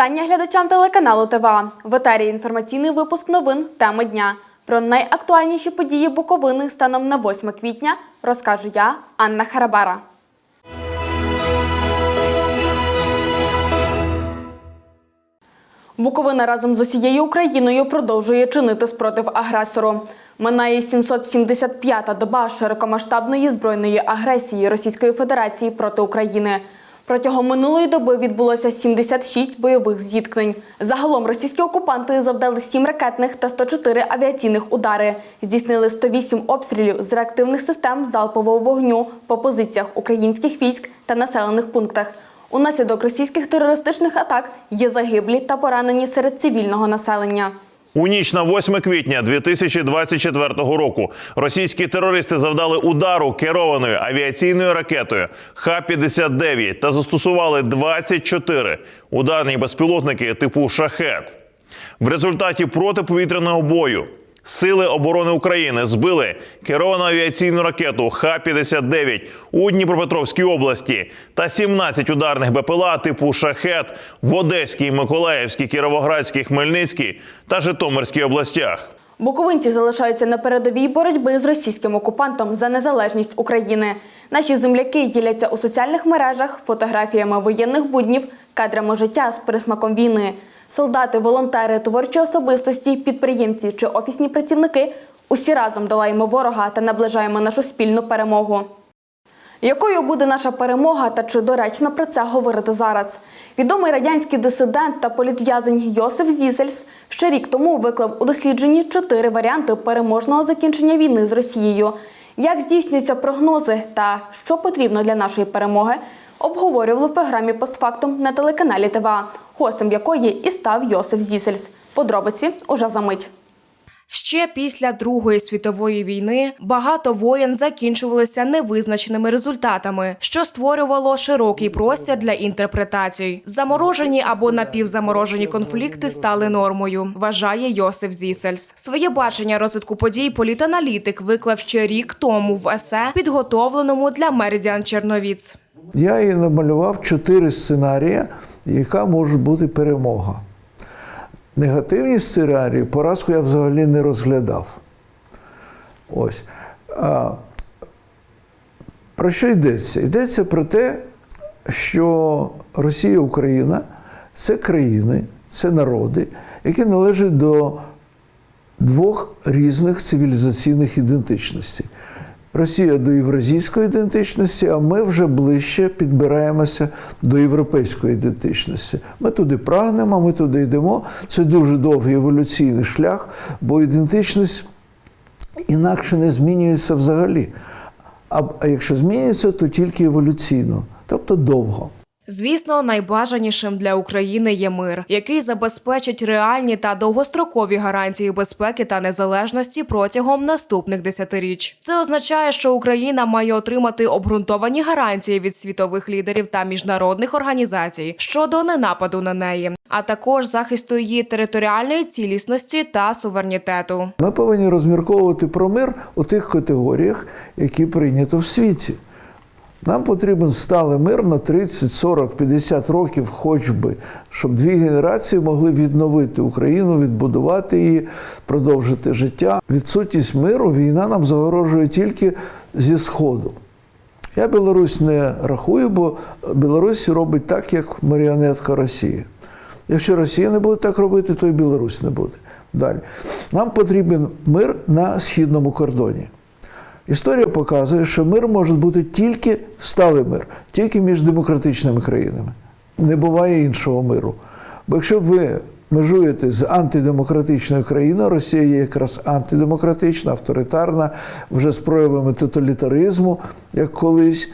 Вітання глядачам телеканалу ТВА. В етері інформаційний випуск новин теми дня. Про найактуальніші події Буковини станом на 8 квітня розкажу я, Анна Харабара. Буковина разом з усією Україною продовжує чинити спротив агресору. Минає 775-та доба широкомасштабної збройної агресії Російської Федерації проти України. Протягом минулої доби відбулося 76 бойових зіткнень. Загалом російські окупанти завдали 7 ракетних та 104 авіаційних удари. Здійснили 108 обстрілів з реактивних систем залпового вогню по позиціях українських військ та населених пунктах. Унаслідок російських терористичних атак є загиблі та поранені серед цивільного населення. У ніч на 8 квітня 2024 року російські терористи завдали удару керованою авіаційною ракетою Х-59 та застосували 24 ударні безпілотники типу шахет. В результаті протиповітряного бою Сили оборони України збили керовану авіаційну ракету Х-59 у Дніпропетровській області та 17 ударних БПЛА типу шахет в Одеській, Миколаївській, Кіровоградській, Хмельницькій та Житомирській областях. Буковинці залишаються на передовій боротьби з російським окупантом за незалежність України. Наші земляки діляться у соціальних мережах фотографіями воєнних буднів, кадрами життя з присмаком війни. Солдати, волонтери, творчі особистості, підприємці чи офісні працівники усі разом долаємо ворога та наближаємо нашу спільну перемогу. Якою буде наша перемога та чи доречно про це говорити зараз? Відомий радянський дисидент та політв'язень Йосиф Зісельс ще рік тому виклав у дослідженні чотири варіанти переможного закінчення війни з Росією. Як здійснюються прогнози та що потрібно для нашої перемоги, обговорювали в програмі постфактум на телеканалі ТВА, гостем якої і став Йосиф Зісельс. Подробиці уже за мить. Ще після Другої світової війни багато воєн закінчувалися невизначеними результатами, що створювало широкий простір для інтерпретацій. Заморожені або напівзаморожені конфлікти стали нормою, вважає Йосиф Зісельс. Своє бачення розвитку подій політаналітик виклав ще рік тому в есе, підготовленому для Меридіан Черновіц. Я їй намалював чотири сценарії, яка може бути перемога. Негативні сценарії, поразку я взагалі не розглядав. Ось. А, про що йдеться? Йдеться про те, що Росія Україна це країни, це народи, які належать до двох різних цивілізаційних ідентичностей. Росія до євразійської ідентичності, а ми вже ближче підбираємося до європейської ідентичності. Ми туди прагнемо, ми туди йдемо. Це дуже довгий еволюційний шлях, бо ідентичність інакше не змінюється взагалі. А, якщо змінюється, то тільки еволюційно, тобто довго. Звісно, найбажанішим для України є мир, який забезпечить реальні та довгострокові гарантії безпеки та незалежності протягом наступних десятиріч. Це означає, що Україна має отримати обґрунтовані гарантії від світових лідерів та міжнародних організацій щодо ненападу на неї, а також захисту її територіальної цілісності та суверенітету. Ми повинні розмірковувати про мир у тих категоріях, які прийнято в світі. Нам потрібен сталий мир на 30, 40, 50 років, хоч би, щоб дві генерації могли відновити Україну, відбудувати її, продовжити життя. Відсутність миру війна нам загорожує тільки зі Сходу. Я Білорусь не рахую, бо Білорусь робить так, як маріонетка Росії. Якщо Росія не буде так робити, то і Білорусь не буде. Далі. Нам потрібен мир на східному кордоні. Історія показує, що мир може бути тільки сталий мир, тільки між демократичними країнами. Не буває іншого миру. Бо якщо ви межуєте з антидемократичною країною, Росія є якраз антидемократична, авторитарна, вже з проявами тоталітаризму, як колись,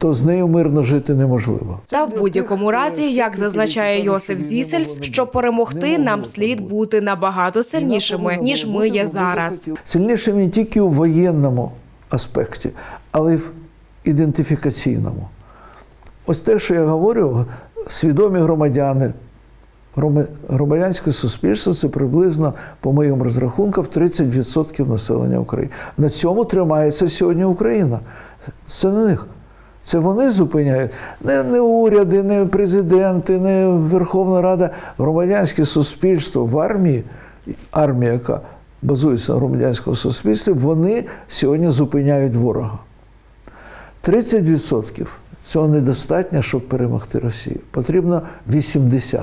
то з нею мирно жити неможливо. Та в будь-якому разі, як зазначає Йосиф Зісельс, щоб перемогти, нам слід бути набагато сильнішими ніж ми є зараз. Сильніше не тільки у воєнному аспекті, але й в ідентифікаційному. Ось те, що я говорю, свідомі громадяни, громадянське суспільство це приблизно, по моїм розрахункам, 30% населення України. На цьому тримається сьогодні Україна. Це на них. Це вони зупиняють. Не, не уряди, не президенти, не Верховна Рада, громадянське суспільство в армії, армія, яка базується на громадянському суспільстві, вони сьогодні зупиняють ворога. 30% цього недостатньо, щоб перемогти Росію. Потрібно 80%.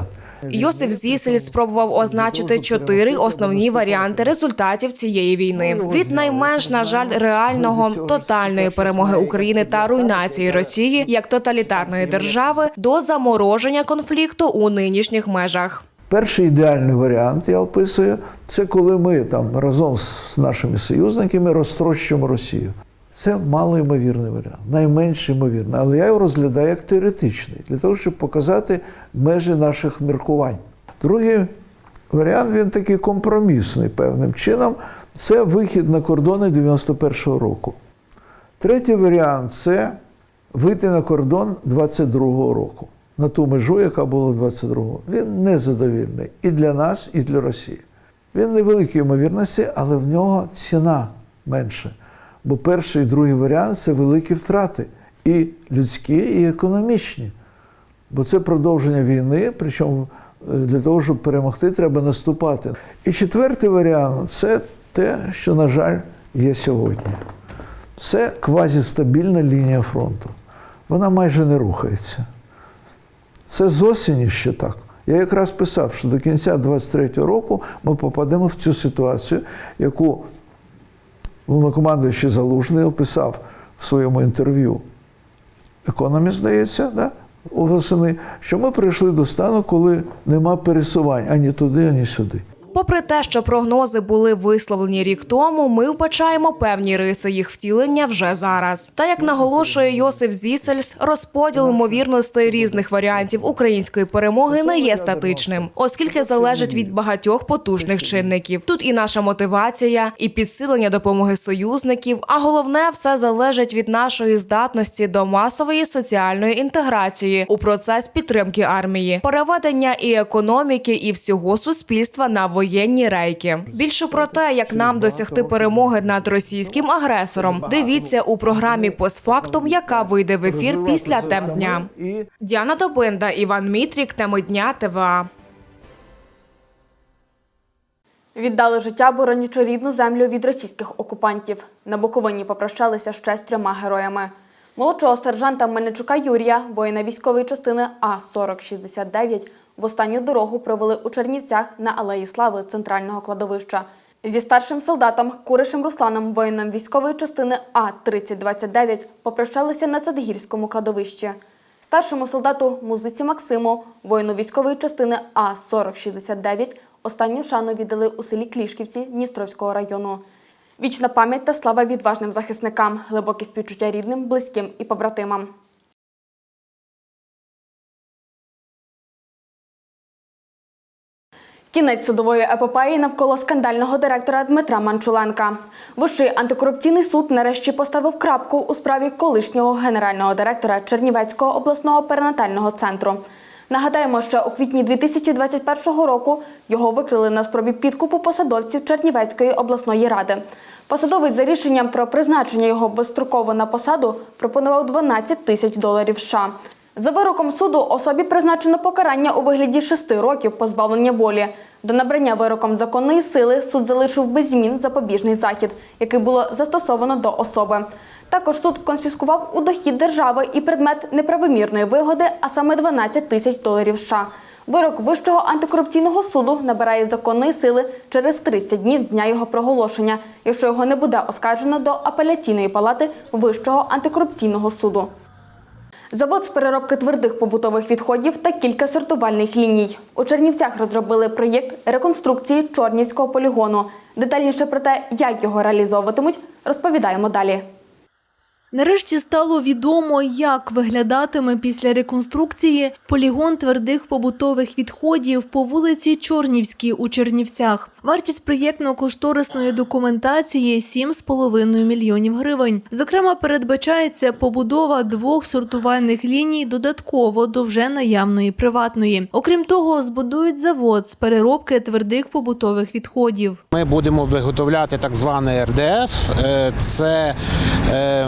Йосиф Зісель спробував означити чотири основні варіанти результатів цієї війни: від найменш, на жаль, реального тотальної перемоги України та руйнації Росії як тоталітарної держави до замороження конфлікту у нинішніх межах. Перший ідеальний варіант, я описую, це коли ми там разом з нашими союзниками розтрощимо Росію. Це малоймовірний варіант, найменш ймовірний. Але я його розглядаю як теоретичний, для того, щоб показати межі наших міркувань. Другий варіант він такий компромісний певним чином. Це вихід на кордони 91-го року. Третій варіант це вийти на кордон 22-го року, на ту межу, яка була 22-го. Він незадовільний і для нас, і для Росії. Він невеликої ймовірності, але в нього ціна менша. Бо перший і другий варіант це великі втрати і людські, і економічні. Бо це продовження війни, причому е, для того, щоб перемогти, треба наступати. І четвертий варіант це те, що, на жаль, є сьогодні. Це квазістабільна лінія фронту. Вона майже не рухається. Це з осені ще так. Я якраз писав, що до кінця 23-го року ми попадемо в цю ситуацію, яку головнокомандуючий Залужний описав в своєму інтерв'ю. Економіст, здається, да? восени, що ми прийшли до стану, коли нема пересувань ані туди, ані сюди. Попри те, що прогнози були висловлені рік тому, ми вбачаємо певні риси їх втілення вже зараз. Та як наголошує Йосиф Зісельс, розподіл ймовірностей різних варіантів української перемоги не є статичним, оскільки залежить від багатьох потужних чинників. Тут і наша мотивація, і підсилення допомоги союзників. А головне, все залежить від нашої здатності до масової соціальної інтеграції у процес підтримки армії, переведення і економіки, і всього суспільства на воєнні рейки. Більше про те, як нам досягти перемоги над російським агресором, дивіться у програмі «Постфактум», яка вийде в ефір після тем дня. Діана Добинда, Іван Мітрік, теми дня ТВА. Віддали життя, боронячи рідну землю від російських окупантів. На Буковині попрощалися ще з трьома героями. Молодшого сержанта Мельничука Юрія, воїна військової частини А-4069, в останню дорогу провели у Чернівцях на Алеї Слави центрального кладовища. Зі старшим солдатом Куришем Русланом, воїном військової частини А-3029, попрощалися на Цадгірському кладовищі. Старшому солдату музиці Максиму, воїну військової частини А-4069, останню шану віддали у селі Клішківці Дністровського району. Вічна пам'ять та слава відважним захисникам, глибокі співчуття рідним, близьким і побратимам. Кінець судової епопеї навколо скандального директора Дмитра Манчуленка. Вищий антикорупційний суд нарешті поставив крапку у справі колишнього генерального директора Чернівецького обласного перинатального центру. Нагадаємо, що у квітні 2021 року його викрили на спробі підкупу посадовців Чернівецької обласної ради. Посадовець за рішенням про призначення його безстроково на посаду пропонував 12 тисяч доларів США. За вироком суду особі призначено покарання у вигляді шести років позбавлення волі. До набрання вироком законної сили суд залишив без змін запобіжний захід, який було застосовано до особи. Також суд конфіскував у дохід держави і предмет неправомірної вигоди, а саме 12 тисяч доларів США. Вирок Вищого антикорупційного суду набирає законної сили через 30 днів з дня його проголошення, якщо його не буде оскаржено до апеляційної палати Вищого антикорупційного суду. Завод з переробки твердих побутових відходів та кілька сортувальних ліній. У Чернівцях розробили проєкт реконструкції Чорнівського полігону. Детальніше про те, як його реалізовуватимуть, розповідаємо далі. Нарешті стало відомо, як виглядатиме після реконструкції полігон твердих побутових відходів по вулиці Чорнівській у Чернівцях. Вартість проєктно-кошторисної документації 7,5 мільйонів гривень. Зокрема, передбачається побудова двох сортувальних ліній додатково до вже наявної приватної. Окрім того, збудують завод з переробки твердих побутових відходів. Ми будемо виготовляти так званий РДФ. Е, Це е,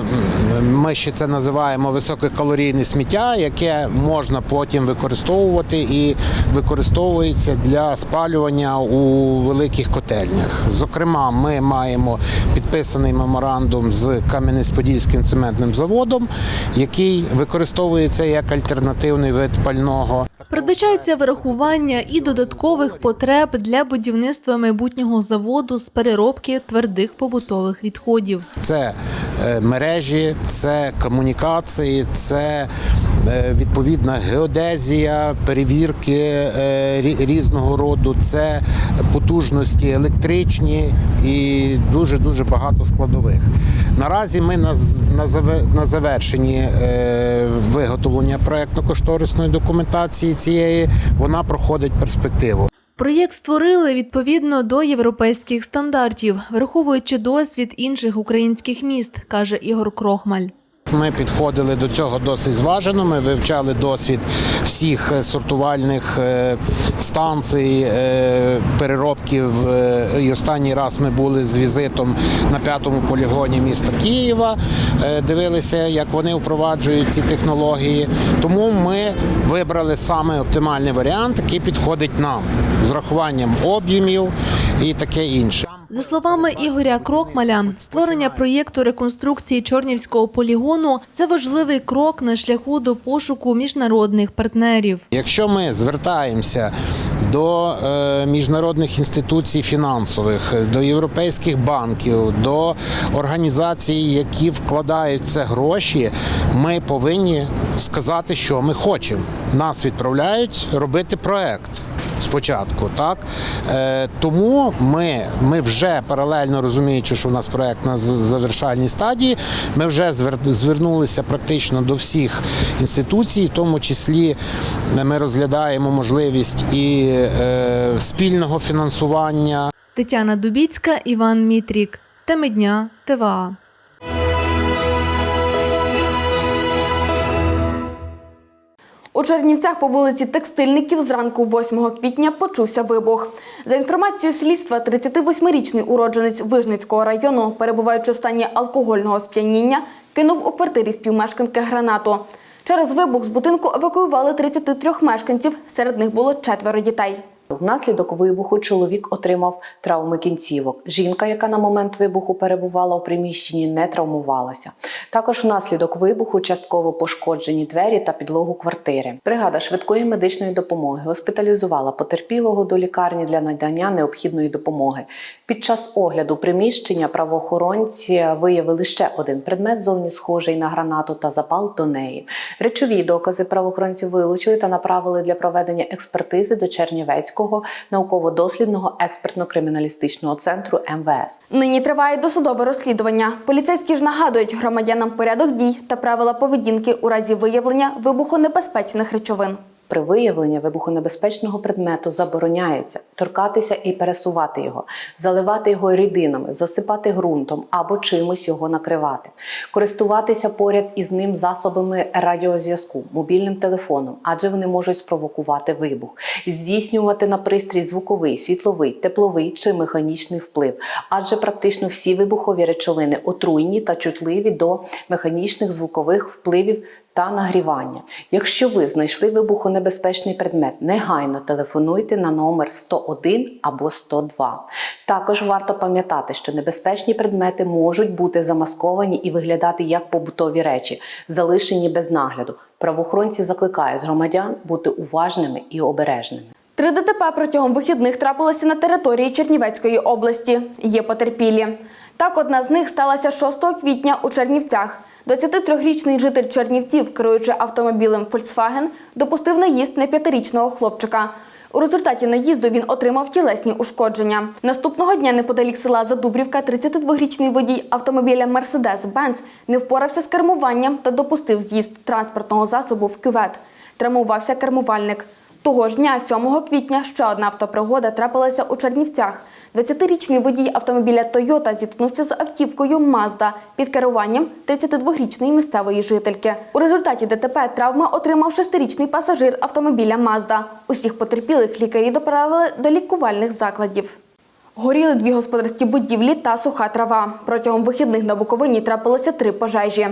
Ми ще це називаємо висококалорійне сміття, яке можна потім використовувати і використовується для спалювання у великих котельнях. Зокрема, ми маємо підписаний меморандум з Кам'янець-Подільським цементним заводом, який використовується як альтернативний вид пального. Передбачається вирахування і додаткових потреб для будівництва майбутнього заводу з переробки твердих побутових відходів. Це е, мережі, це комунікації, це е, відповідна геодезія, перевірки е, різного роду, це потужності електричні і дуже дуже багато складових. Наразі ми на, завершенні е, виготовлення проектно-кошторисної документації цієї. Вона проходить перспективу. Проєкт створили відповідно до європейських стандартів, враховуючи досвід інших українських міст, каже Ігор Крохмаль. Ми підходили до цього досить зважено. Ми вивчали досвід всіх е, сортувальних е, станцій, е, переробків. І останній раз ми були з візитом на п'ятому полігоні міста Києва. Дивилися, як вони впроваджують ці технології. Тому ми вибрали саме оптимальний варіант, який підходить нам з рахуванням об'ємів і таке інше. За словами Ігоря Крохмаля, створення проєкту реконструкції Чорнівського полігону це важливий крок на шляху до пошуку міжнародних партнерів. Якщо ми звертаємося до е, міжнародних інституцій фінансових, до європейських банків, до організацій, які вкладають це гроші, ми повинні сказати, що ми хочемо. Нас відправляють робити проект. Спочатку, так е, тому ми, ми вже паралельно розуміючи, що у нас проект на завершальній стадії, ми вже звер- звернулися практично до всіх інституцій, в тому числі ми розглядаємо можливість і е, спільного фінансування. Тетяна Дубіцька, Іван Мітрік. Теми дня ТВА. У Чернівцях по вулиці Текстильників зранку 8 квітня почувся вибух. За інформацією слідства, 38-річний уродженець Вижницького району, перебуваючи в стані алкогольного сп'яніння, кинув у квартирі співмешканки гранату. Через вибух з будинку евакуювали 33 мешканців, серед них було четверо дітей. Внаслідок вибуху чоловік отримав травми кінцівок. Жінка, яка на момент вибуху перебувала у приміщенні, не травмувалася. Також внаслідок вибуху частково пошкоджені двері та підлогу квартири. Бригада швидкої медичної допомоги госпіталізувала потерпілого до лікарні для надання необхідної допомоги. Під час огляду приміщення правоохоронці виявили ще один предмет, зовні схожий на гранату та запал до неї. Речові докази правоохоронці вилучили та направили для проведення експертизи до Чернівецького науково-дослідного експертно-криміналістичного центру МВС. Нині триває досудове розслідування. Поліцейські ж нагадують громадянам порядок дій та правила поведінки у разі виявлення вибухонебезпечних речовин. При виявленні вибухонебезпечного предмету забороняється торкатися і пересувати його, заливати його рідинами, засипати ґрунтом або чимось його накривати, користуватися поряд із ним засобами радіозв'язку, мобільним телефоном, адже вони можуть спровокувати вибух, здійснювати на пристрій звуковий, світловий, тепловий чи механічний вплив, адже практично всі вибухові речовини отруйні та чутливі до механічних звукових впливів та нагрівання. Якщо ви знайшли вибухонебезпечний предмет, негайно телефонуйте на номер 101 або 102. Також варто пам'ятати, що небезпечні предмети можуть бути замасковані і виглядати як побутові речі, залишені без нагляду. Правоохоронці закликають громадян бути уважними і обережними. Три ДТП протягом вихідних трапилося на території Чернівецької області. Є потерпілі. Так, одна з них сталася 6 квітня у Чернівцях. 23-річний житель Чернівців, керуючи автомобілем Volkswagen, допустив наїзд на п'ятирічного хлопчика. У результаті наїзду він отримав тілесні ушкодження. Наступного дня неподалік села Задубрівка 32-річний водій автомобіля Mercedes-Benz не впорався з кермуванням та допустив з'їзд транспортного засобу в кювет. Травмувався кермувальник. Того ж дня, 7 квітня, ще одна автопригода трапилася у Чернівцях. 20-річний водій автомобіля Тойота зіткнувся з автівкою Mazda під керуванням 32-річної місцевої жительки. У результаті ДТП травми отримав 6-річний пасажир автомобіля Mazda. Усіх потерпілих лікарі доправили до лікувальних закладів. Горіли дві господарські будівлі та суха трава. Протягом вихідних на Буковині трапилося три пожежі.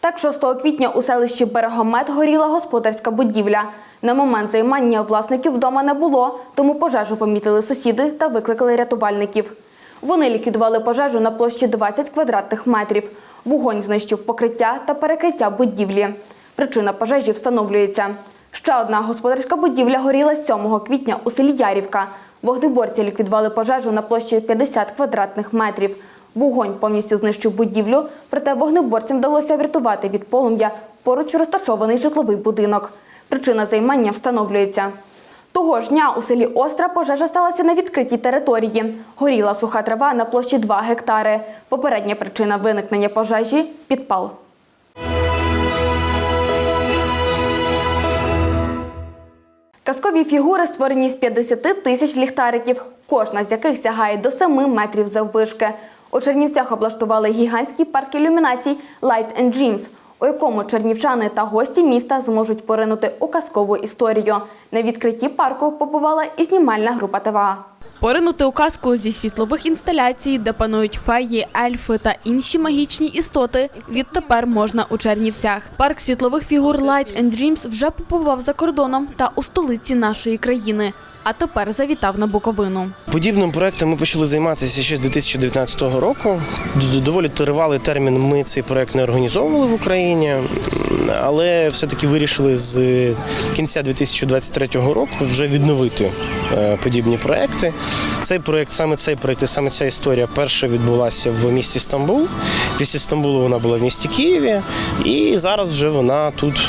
Так, 6 квітня у селищі Берегомет горіла господарська будівля. На момент займання власників вдома не було, тому пожежу помітили сусіди та викликали рятувальників. Вони ліквідували пожежу на площі 20 квадратних метрів. Вогонь знищив покриття та перекриття будівлі. Причина пожежі встановлюється. Ще одна господарська будівля горіла 7 квітня у селі Ярівка. Вогнеборці ліквідували пожежу на площі 50 квадратних метрів. Вогонь повністю знищив будівлю, проте вогнеборцям вдалося врятувати від полум'я поруч розташований житловий будинок. Причина займання встановлюється. Того ж дня у селі Остра пожежа сталася на відкритій території. Горіла суха трава на площі 2 гектари. Попередня причина виникнення пожежі – підпал. Казкові фігури створені з 50 тисяч ліхтариків, кожна з яких сягає до 7 метрів заввишки. У Чернівцях облаштували гігантський парк ілюмінацій Light and Dreams, у якому чернівчани та гості міста зможуть поринути у казкову історію. На відкритті парку побувала і знімальна група ТВА. Поринути у казку зі світлових інсталяцій, де панують феї, ельфи та інші магічні істоти, відтепер можна у Чернівцях. Парк світлових фігур Light and Dreams вже побував за кордоном та у столиці нашої країни, а тепер завітав на Буковину. Подібним проектом ми почали займатися ще з 2019 року. Доволі тривалий термін ми цей проект не організовували в Україні, але все-таки вирішили з кінця 2023 року вже відновити е, подібні проекти. Цей проект, саме цей проект і саме ця історія перша відбулася в місті Стамбул. Після Стамбулу вона була в місті Києві, і зараз вже вона тут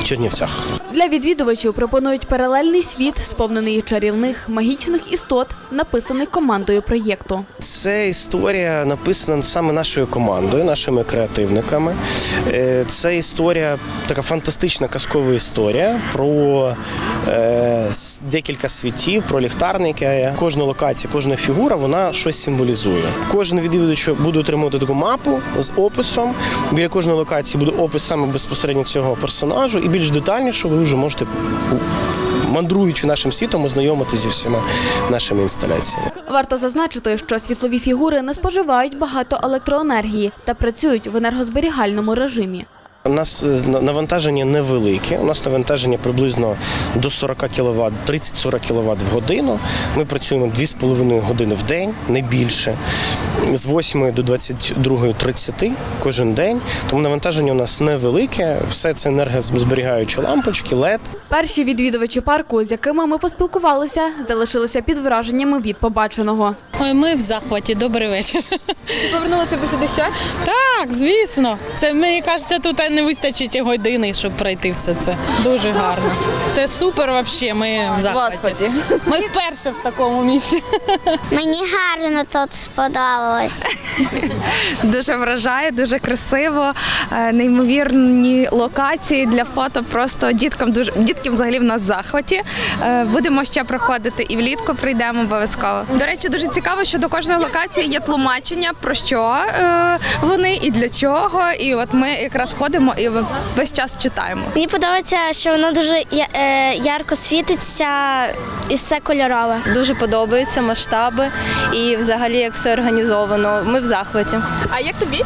в Чернівцях. Для відвідувачів пропонують паралельний світ, сповнений чарівних магічних істот, написаний командою проєкту. Це історія написана саме нашою командою, нашими креативниками. Це історія, така фантастична казкова історія про е, декілька світів, про ліхтарники. Кожна локація, кожна фігура, вона щось символізує. Кожен відвідувач буде отримувати таку мапу з описом. Біля кожної локації буде опис саме безпосередньо цього персонажу, і більш детальніше ви вже можете, мандруючи нашим світом, ознайомитися зі всіма нашими інсталяціями. Варто зазначити, що світлові фігури не споживають багато електроенергії та працюють в енергозберігальному режимі. У нас е, навантаження невелике. У нас навантаження приблизно до 40 кВт, 30-40 кВт в годину. Ми працюємо 2,5 години в день, не більше. З 8 до 22.30 кожен день. Тому навантаження у нас невелике. Все це енергозберігаючі лампочки, LED. Перші відвідувачі парку, з якими ми поспілкувалися, залишилися під враженнями від побаченого. Ой, ми в захваті. Добрий вечір. Чи повернулися би сюди ще? Так, звісно. Це мені кажеться, тут не вистачить години, щоб пройти все це. Дуже гарно. Це супер взагалі. Ми в захваті. Ми вперше в такому місці. Мені гарно тут сподобалось. Дуже вражає, дуже красиво, е, неймовірні локації для фото. Просто діткам дуже дітки взагалі в нас в захваті. Е, Будемо ще проходити і влітку прийдемо обов'язково. До речі, дуже цікаво, що до кожної локації є тлумачення про що е, вони і для чого. І от ми якраз ходимо і весь час читаємо. Мені подобається, що воно дуже е, ярко світиться і все кольорове. Дуже подобаються масштаби і взагалі як все організовано. Ми в захваті. А як тобі?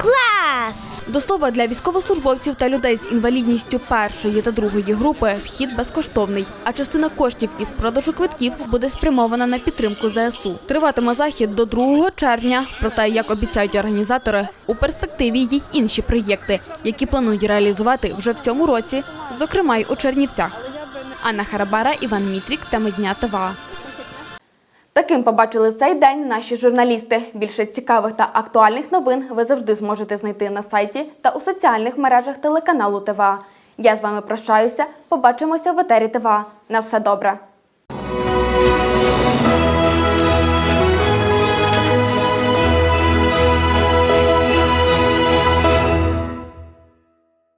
Клас! До слова, для військовослужбовців та людей з інвалідністю першої та другої групи вхід безкоштовний, а частина коштів із продажу квитків буде спрямована на підтримку ЗСУ. Триватиме захід до 2 червня. Проте, як обіцяють організатори, у перспективі є інші проєкти, які планують реалізувати вже в цьому році, зокрема й у Чернівцях. Анна Харабара, Іван Мітрік, теми дня ТВА. Таким побачили цей день наші журналісти. Більше цікавих та актуальних новин ви завжди зможете знайти на сайті та у соціальних мережах телеканалу ТВА. Я з вами прощаюся. Побачимося в етері ТВА. На все добре.